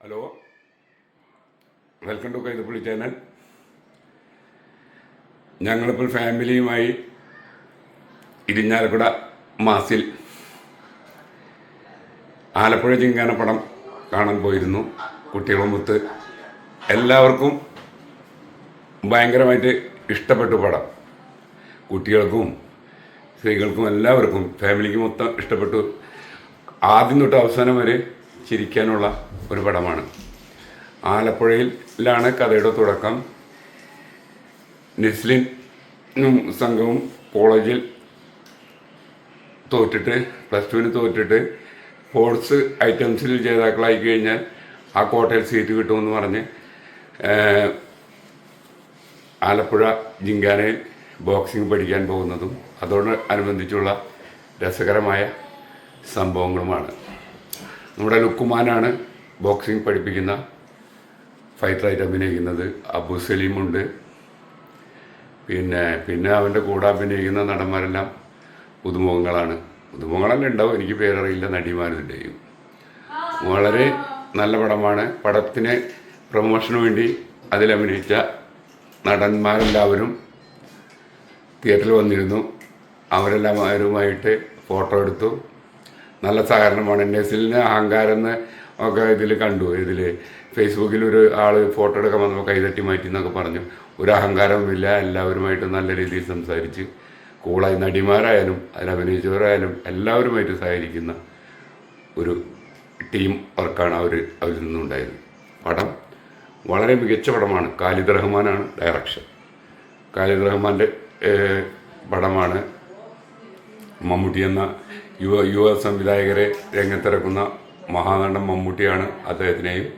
Hello. Welcome to Kaithappully channel ഞങ്ങളിപ്പോൾ ഫാമിലിയുമായി ഇരിഞ്ഞാലക്കുട മാസിൽ ആലപ്പുഴ ചിങ്കാനപ്പടം കാണാൻ പോയിരുന്നു. കുട്ടികളുമൊത്ത് എല്ലാവർക്കും ഭയങ്കരമായിട്ട് ഇഷ്ടപ്പെട്ടു പടം. കുട്ടികൾക്കും സ്ത്രീകൾക്കും എല്ലാവർക്കും ഫാമിലിക്ക് മൊത്തം ഇഷ്ടപ്പെട്ടു. ആദ്യം തൊട്ട് അവസാനം വരെ ചിരിക്കാനുള്ള ഒരു പടമാണ്. ആലപ്പുഴയിലാണ് കഥയുടെ തുടക്കം. നെസ്ലിനും സംഘവും കോളേജിൽ തോറ്റിട്ട് പ്ലസ് ടുവിന് തോറ്റിട്ട് സ്പോർട്സ് ഐറ്റംസിൽ ജേതാക്കളായി കഴിഞ്ഞാൽ ആ കോട്ടയിൽ സീറ്റ് കിട്ടുമെന്ന് പറഞ്ഞ് ആലപ്പുഴ ജിങ്കാനയിൽ ബോക്സിംഗ് പഠിക്കാൻ പോകുന്നതും അതോട് അനുബന്ധിച്ചുള്ള രസകരമായ സംഭവങ്ങളുമാണ്. നമ്മുടെ ലുക്കുമാനാണ് ബോക്സിംഗ് പഠിപ്പിക്കുന്ന ഫൈറ്ററായിട്ട് അഭിനയിക്കുന്നത്. അബു സലീമുണ്ട് പിന്നെ പിന്നെ അവന്റെ കൂടെ അഭിനയിക്കുന്ന നടന്മാരെല്ലാം പുതുമുഖങ്ങളാണ്. പുതുമുഖങ്ങളെല്ലാം ഉണ്ടാവും. എനിക്ക് പേരറിയില്ല. നടിമാരുടെയും വളരെ നല്ല പടമാണ്. പടത്തിന് പ്രൊമോഷന് വേണ്ടി അതിലഭിനയിച്ച നടന്മാരെല്ലാവരും തിയേറ്ററിൽ വന്നിരുന്നു. അവരെല്ലാവരുമായിട്ട് ഫോട്ടോ എടുത്തു. നല്ല സഹകരണമാണ്. നെസിലിന് അഹങ്കാരം എന്ന് ഒക്കെ ഇതിൽ കണ്ടു. ഇതിൽ ഫേസ്ബുക്കിൽ ഒരു ആൾ ഫോട്ടോ എടുക്കാൻ വന്നപ്പോൾ കൈതട്ടി മാറ്റി എന്നൊക്കെ പറഞ്ഞു. ഒരു അഹങ്കാരമില്ല എല്ലാവരുമായിട്ട് നല്ല രീതിയിൽ സംസാരിച്ച് കൂളായി നടിമാരായാലും അതിൽ അഭിനയിച്ചവരായാലും എല്ലാവരുമായിട്ട് സഹകരിക്കുന്ന ഒരു ടീം വർക്കാണ് അവർ അവരിൽ നിന്നുണ്ടായത്. പടം വളരെ മികച്ച പടമാണ്. ഖാലിദ് റഹ്മാനാണ് ഡയറക്ഷൻ ഖാലിദ് റഹ്മാന്റെ പടമാണ് മമ്മൂട്ടി എന്ന യുവ യുവ സംവിധായകരെ രംഗത്തിറക്കുന്ന മഹാനടൻ മമ്മൂട്ടിയാണ് അദ്ദേഹത്തിനെയും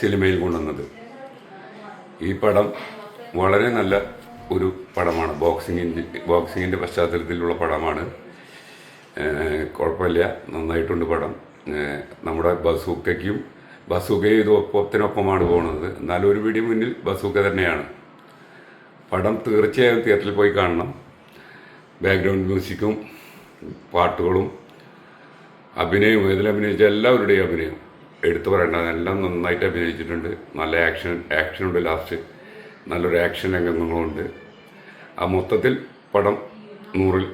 സിനിമയിൽ കൊണ്ടുവന്നത്. ഈ പടം വളരെ നല്ല ഒരു പടമാണ്. ബോക്സിങ്ങിന്റെ ബോക്സിങ്ങിന്റെ പശ്ചാത്തലത്തിലുള്ള പടമാണ്. കുഴപ്പമില്ല. നന്നായിട്ടുണ്ട് പടം. നമ്മുടെ ബസൂക്കയ്ക്കും ബസൂക്കയും ഇത് ഒപ്പത്തിനൊപ്പമാണ് പോകുന്നത്. എന്നാലും ഒരു പിടി മുന്നിൽ ബസൂക്ക തന്നെയാണ്. പടം തീർച്ചയായും തിയേറ്ററിൽ പോയി കാണണം. ബാക്ക്ഗ്രൗണ്ട് മ്യൂസിക്കും പാട്ടുകളും അഭിനയവും ഇതിൽ അഭിനയിച്ച എല്ലാവരുടെയും അഭിനയം. എടുത്തു പറയേണ്ട എല്ലാം നന്നായിട്ട് അഭിനയിച്ചിട്ടുണ്ട്. നല്ല ആക്ഷൻ ആക്ഷനുണ്ട് ലാസ്റ്റ് നല്ലൊരു ആക്ഷൻ രംഗങ്ങളുണ്ട്. ആ മൊത്തത്തിൽ പടം നൂറിൽ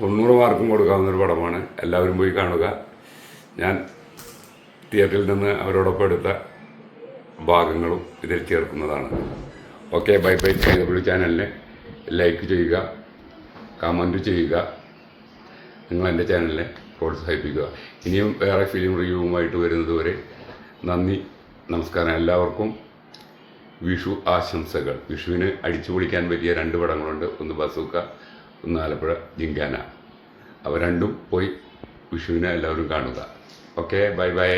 തൊണ്ണൂറ് മാർക്കും കൊടുക്കാവുന്ന ഒരു പടമാണ്. എല്ലാവരും പോയി കാണുക. ഞാൻ തിയേറ്ററിൽ നിന്ന് അവരോടൊപ്പം എടുത്ത ഭാഗങ്ങളും ഇതിൽ ചേർക്കുന്നതാണ്. ഓക്കെ ബൈ ബൈ ചാനലിനെ ലൈക്ക് ചെയ്യുക കമന്റ് ചെയ്യുക. നിങ്ങൾ എന്റെ ചാനലിനെ പ്രോത്സാഹിപ്പിക്കുക. ഇനിയും വേറെ ഫിലിം റിവ്യൂവുമായിട്ട് വരുന്നത് വരെ നന്ദി നമസ്കാരം. എല്ലാവർക്കും വിഷു ആശംസകൾ. വിഷുവിന് അടിച്ചു പൊളിക്കാൻ പറ്റിയ രണ്ട് പടങ്ങളുണ്ട്. ഒന്ന് ബസൂക്ക ഒന്ന് ആലപ്പുഴ ജിങ്കാന. അവ രണ്ടും പോയി വിഷുവിനെ എല്ലാവരും കാണുക. Okay bye by